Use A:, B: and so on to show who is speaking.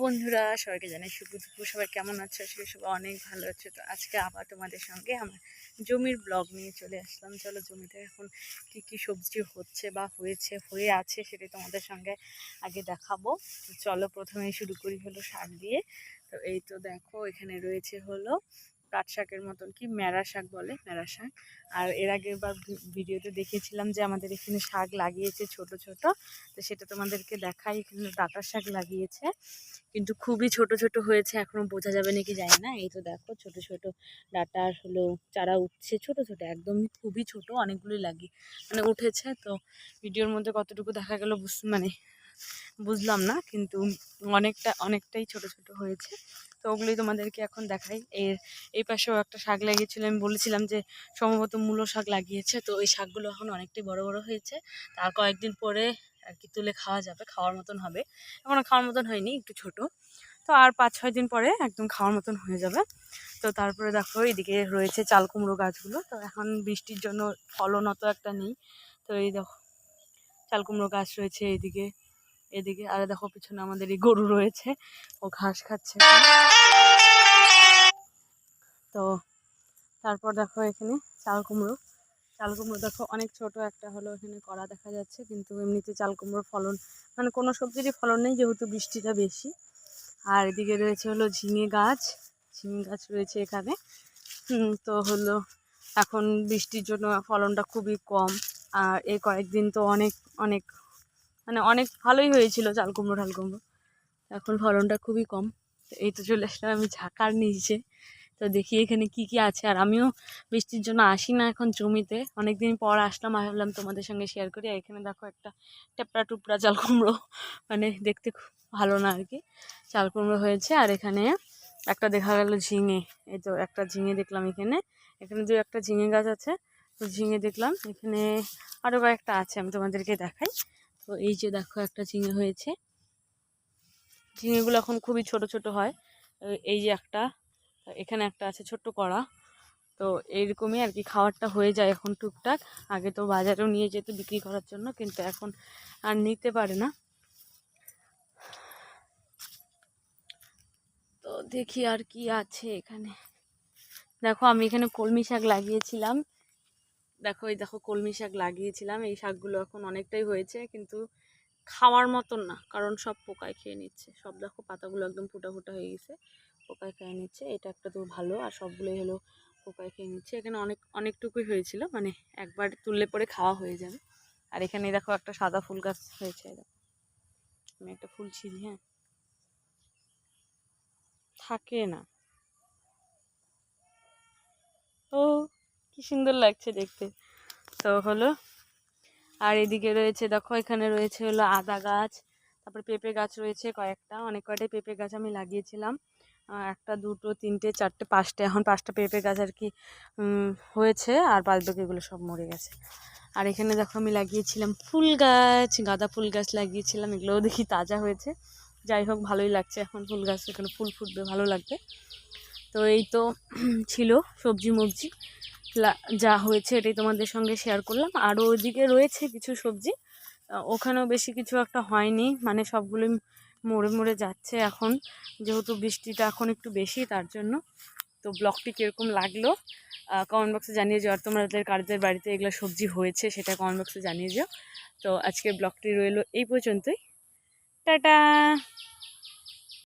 A: বন্ধুরা, সবাইকে জানাই শুভ দুপুর। সবাই কেমন আছে? সে সবাই অনেক ভালো আছে। তো আজকে আবার তোমাদের সঙ্গে আমার জমির ব্লগ নিয়ে চলে আসলাম। চলো জমিতে এখন কি কি সবজি হচ্ছে বা হয়েছে, হয়ে আছে সেটা তোমাদের সঙ্গে আগে দেখাবো। চলো প্রথমেই শুরু করি হলো শাক দিয়ে। তো এই তো দেখো, এখানে রয়েছে হলো পাট শাকের মতন কি মেরা শাক বলে মেরা শাক। আর এর আগের বার ভিডিওতে দেখিয়েছিলাম যে আমাদের এখানে শাক লাগিয়েছে ছোট ছোট। তো সেটা তোমাদেরকে দেখাই, এখানে ডাঁটার শাক লাগিয়েছে। কিন্তু খুবই ছোট ছোট হয়েছে, এখনও বোঝা যাবে নাকি জানি না। এই তো দেখো, ছোট ছোট ডাঁটার হলো চারা উঠছে, ছোট ছোট, একদমই খুবই ছোট অনেকগুলোই লাগি মানে উঠেছে। তো ভিডিওর মধ্যে কতটুকু দেখা গেল মানে বুঝলাম না, কিন্তু অনেকটা, অনেকটাই ছোট ছোট হয়েছে। তো ওগুলোই তোমাদেরকে এখন দেখাই। এর, এই পাশেও একটা শাক লাগিয়েছিল, আমি বলেছিলাম যে সম্ভবত মূলো শাক লাগিয়েছে, তো ওই শাকগুলো এখন অনেকটাই বড় বড় হয়েছে। তার কয়েকদিন পরে আর কি তুলে খাওয়া যাবে, খাওয়ার মতন হবে। এখনও খাওয়ার মতন হয়নি, একটু ছোট। তো আর পাঁচ, ছয় দিন পরে একদম খাওয়ার মতন হয়ে যাবে। তো তারপরে দেখো এদিকে রয়েছে চাল কুমড়ো গাছগুলো। তো এখন বৃষ্টির জন্য ফলন অত একটা নেই। তো এই দেখো, চাল কুমড়ো গাছ রয়েছে এদিকে এদিকে, আর দেখো পিছনে আমাদের এই গরু রয়েছে, ও ঘাস খাচ্ছে। তো তারপর দেখো এখানে চাল কুমড়ো। চাল কুমড়ো দেখো অনেক ছোট একটা হলো এখানে করা দেখা যাচ্ছে, কিন্তু এমনিতে চাল কুমড়োর ফলন মানে কোনো সবজিরই ফলন নেই যেহেতু বৃষ্টিটা বেশি। আর এদিকে রয়েছে হলো ঝিঙে গাছ ঝিঙে গাছ রয়েছে এখানে। তো হলো এখন বৃষ্টির জন্য ফলনটা খুবই কম। আর এই কয়েকদিন তো অনেক অনেক মানে অনেক ভালোই হয়েছিল চাল কুমড়ো ঠাল কুমড়ো। এখন ফলনটা খুবই কম। তো এই তো চলে আসলাম আমি ঝাঁকার নিচে। তো দেখি এখানে কি কি আছে। আর আমিও বৃষ্টির জন্য আসি না এখন জমিতে। অনেক দিন পর আসলাম ভাবলাম তোমাদের সঙ্গে শেয়ার করি। আর এখানে দেখো একটা টেপড়া টুপড়া চাল কুমড়ো। মানে দেখতে খুব ভালো না আর কি। চাল কুমড়ো হয়েছে। আর এখানে একটা দেখা গেল ঝিঙে। এই তো একটা ঝিঙে দেখলাম এখানে। এখানে দু একটা ঝিঙে গাছ আছে। তো ঝিঙে দেখলাম। এখানে আরও কয়েকটা আছে, আমি তোমাদেরকে দেখাই। তো এই যে দেখো একটা ঝিঙে হয়েছে। ঝিঙেগুলো এখন খুবই ছোট ছোট হয়। এই যে একটা এখানে একটা আছে ছোট্ট কড়া। তো এইরকমই আর কি খাবারটা হয়ে যায় এখন টুকটাক। আগে তো বাজারেও নিয়ে যেত বিক্রি করার জন্য, কিন্তু এখন আর নিতে পারে না। তো দেখি আর কি আছে এখানে। দেখো আমি এখানে কলমি শাক লাগিয়েছিলাম। দেখো, এই দেখো কলমি শাক লাগিয়েছিলাম, এই শাকগুলো এখন অনেকটাই হয়েছে, কিন্তু খাওয়ার মতন না, কারণ সব পোকায় খেয়ে নিচ্ছে। সব দেখো পাতাগুলো একদম ফুটা ফুটা হয়ে গেছে, পোকায় খেয়ে নিচ্ছে, এটা একটা তো ভালো, আর সবগুলোই হলো পোকায় খেয়ে নিচ্ছে। এখানে অনেক, অনেকটুকুই হয়েছিল মানে একবার তুললে পরে খাওয়া হয়ে যাবে। আর এখানে দেখো একটা সাদা ফুল গাছ হয়েছে আমি একটা ফুল ছিঁড়ি হ্যাঁ। থাকে না ও কি সুন্দর লাগছে দেখতে। তো হলো, আর এদিকে রয়েছে, দেখো এখানে রয়েছে হলো আদা গাছ, তারপরে পেঁপে গাছ রয়েছে কয়েকটা, অনেক কয়টাই পেঁপে গাছ আমি লাগিয়েছিলাম। একটা, দুটো, তিনটে, চারটে, পাঁচটা, এখন পাঁচটা পেঁপে গাছ আর কি হয়েছে, আর বাদ বাকিগুলো সব মরে গেছে। আর এখানে দেখো আমি লাগিয়েছিলাম ফুল গাছ, গাঁদা ফুল গাছ লাগিয়েছিলাম, এগুলোও দেখি তাজা হয়েছে। যাই হোক, ভালোই লাগছে এখন ফুল গাছ, এখানে ফুল ফুটবে, ভালো লাগবে। তো এই তো ছিল সবজি মবজি যা হয়েছে এটাই তোমাদের সঙ্গে শেয়ার করলাম। আরও ওইদিকে রয়েছে কিছু সবজি। ওখানেও বেশি কিছু একটা হয়নি। মানে সবগুলোই মরে মরে যাচ্ছে এখন। যেহেতু বৃষ্টিটা এখন একটু বেশি, তার জন্য। তো ব্লগটি কীরকম লাগল কমেন্ট বক্সে জানিয়ে যাও আর তোমাদের কারদের বাড়িতে এগুলো সবজি হয়েছে, সেটা কমেন্ট বক্সে জানিয়ে যাও তো আজকের ব্লগটি রইল এই পর্যন্তই। টাটা!